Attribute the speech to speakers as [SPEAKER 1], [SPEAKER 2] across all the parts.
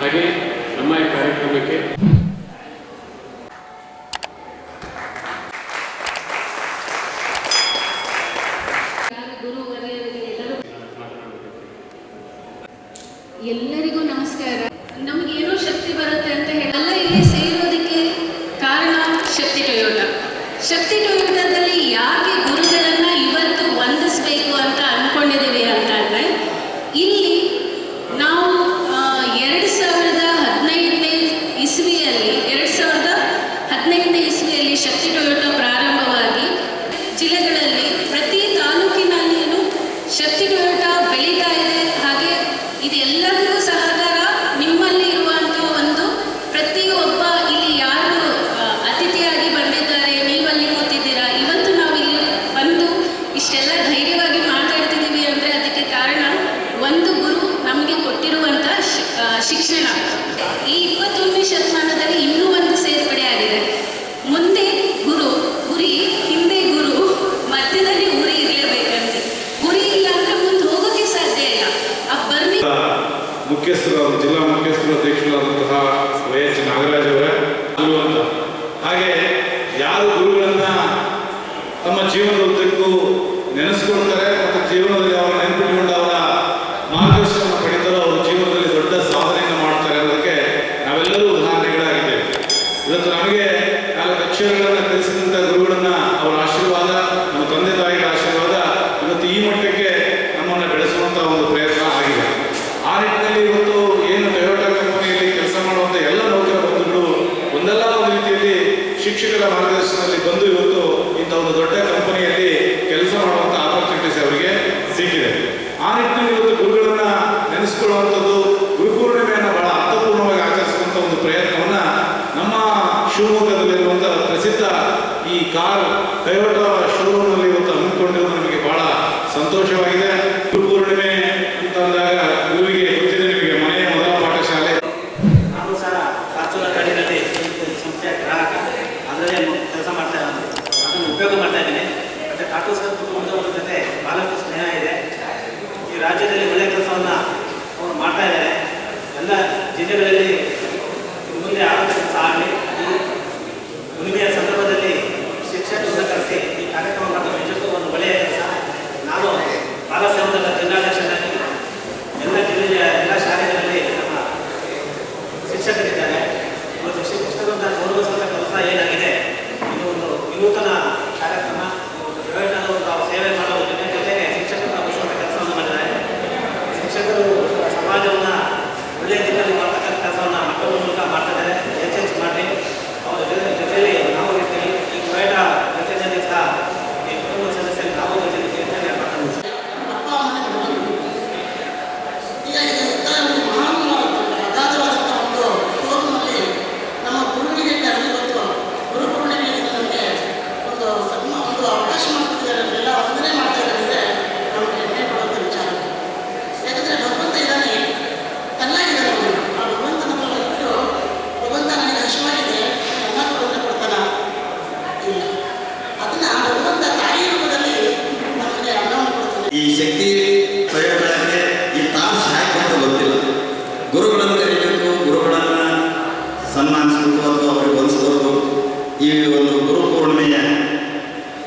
[SPEAKER 1] ಹಾಗೆ ನಮ್ಮ ಈ ಕಾರ್ಯಕ್ರಮಕ್ಕೆ
[SPEAKER 2] ಎಲ್ಲರಿಗೂ ನಮಸ್ಕಾರ.
[SPEAKER 3] ಮುಖ್ಯಸ್ಥರಾದ ಜಿಲ್ಲಾ ಮುಖ್ಯಸ್ಥರು, ಅಧ್ಯಕ್ಷರಾದಂತಹ ವೈ ಎಚ್ ನಾಗರಾಜ್ ಅವರೇ ಅಂತ. ಹಾಗೆ ಯಾರು ಗುರುಗಳನ್ನ ತಮ್ಮ ಜೀವನದ ಉದ್ದಕ್ಕೂ ನೆನೆಸ್ಕೊಳ್ತಾರೆ ಮತ್ತು ಜೀವನದಲ್ಲಿ ಅವರ ನೆನಪಿಟ್ಕೊಂಡು ಅವರ ಮಾರ್ಗದರ್ಶನ ಪಡೆದರೂ ಜೀವನದಲ್ಲಿ ದೊಡ್ಡ ಸಾಧನೆಯನ್ನು ಮಾಡ್ತಾರೆ ಅನ್ನೋದಕ್ಕೆ ನಾವೆಲ್ಲರೂ ಉದಾಹರಣೆಗಳಾಗಿದ್ದೇವೆ. ಇವತ್ತು ನಮಗೆ ನಾಲ್ಕು ಅಕ್ಷರಗಳನ್ನು ಕಲಿಸಿದಂಥ ಗುರು ಈ ಕಾರು ಟೊಯೋಟಾ ಶೋರೂಮ್ನಲ್ಲಿ ಇವತ್ತು ಹಮ್ಮಿಕೊಂಡಿರೋದು ನಮಗೆ ಬಹಳ ಸಂತೋಷವಾಗಿದೆ. ಗುರುಪೂರ್ಣಿಮೆ ಅಂತಂದಾಗ ಗುರುವಿಗೆ ಗೊತ್ತಿದೆ ನಿಮಗೆ ಮನೆಯ ಮೊದಲ ಪಾಠಶಾಲೆ.
[SPEAKER 4] ನಾನು ಸಹ ಪ್ರಾಚುರ ಕಡೆಯಲ್ಲಿ ಸಂಸ್ಥೆಯ ಗ್ರಾಹಕ. ಅದರಲ್ಲಿ ಕೆಲಸ ಮಾಡ್ತಾ ಅದನ್ನು ಉಪಯೋಗ ಮಾಡ್ತಾ ಇದ್ದೀನಿ. ಮತ್ತೆ ಟಾಟಾ ಸರ್ ಕುಟುಂಬದವರ ಜೊತೆ ಬಹಳಷ್ಟು ಸ್ನೇಹ ಇದೆ. ಈ ರಾಜ್ಯದಲ್ಲಿ ಒಳ್ಳೆಯ ಕೆಲಸವನ್ನು ಅವರು ಮಾಡ್ತಾ ಇದ್ದಾರೆ. ಎಲ್ಲ ಜಿಲ್ಲೆಗಳಲ್ಲಿ ಈ
[SPEAKER 5] ಶಕ್ತಿ ಪ್ರಯೋಗಗಳಿಗೆ ಈ ತಾಸು ಸಹಾಯ ಅಂತ ಗೊತ್ತಿಲ್ಲ. ಗುರುಗಳನ್ನು ಕರಿಬೇಕು, ಗುರುಗಳನ್ನು ಸನ್ಮಾನಿಸಬೇಕು ಅಥವಾ ಅವರಿಗೆ ಹೊಲಿಸಬೇಕು ಈ ಒಂದು ಗುರು ಪೂರ್ಣಿಮೆಯ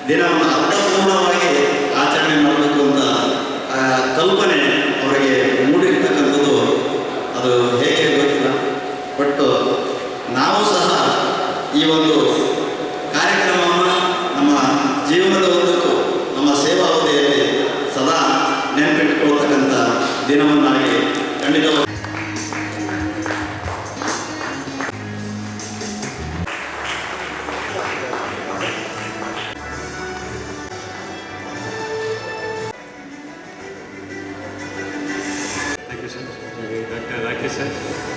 [SPEAKER 5] ದಿನವನ್ನು ಅರ್ಥಪೂರ್ಣವಾಗಿ ಆಚರಣೆ ಮಾಡಬೇಕು ಅಂತ ಕಲ್ಪನೆ ಅವರಿಗೆ ಮೂಡಿರ್ತಕ್ಕಂಥದ್ದು. ಅದು ಹೇಗೆ
[SPEAKER 1] Is it?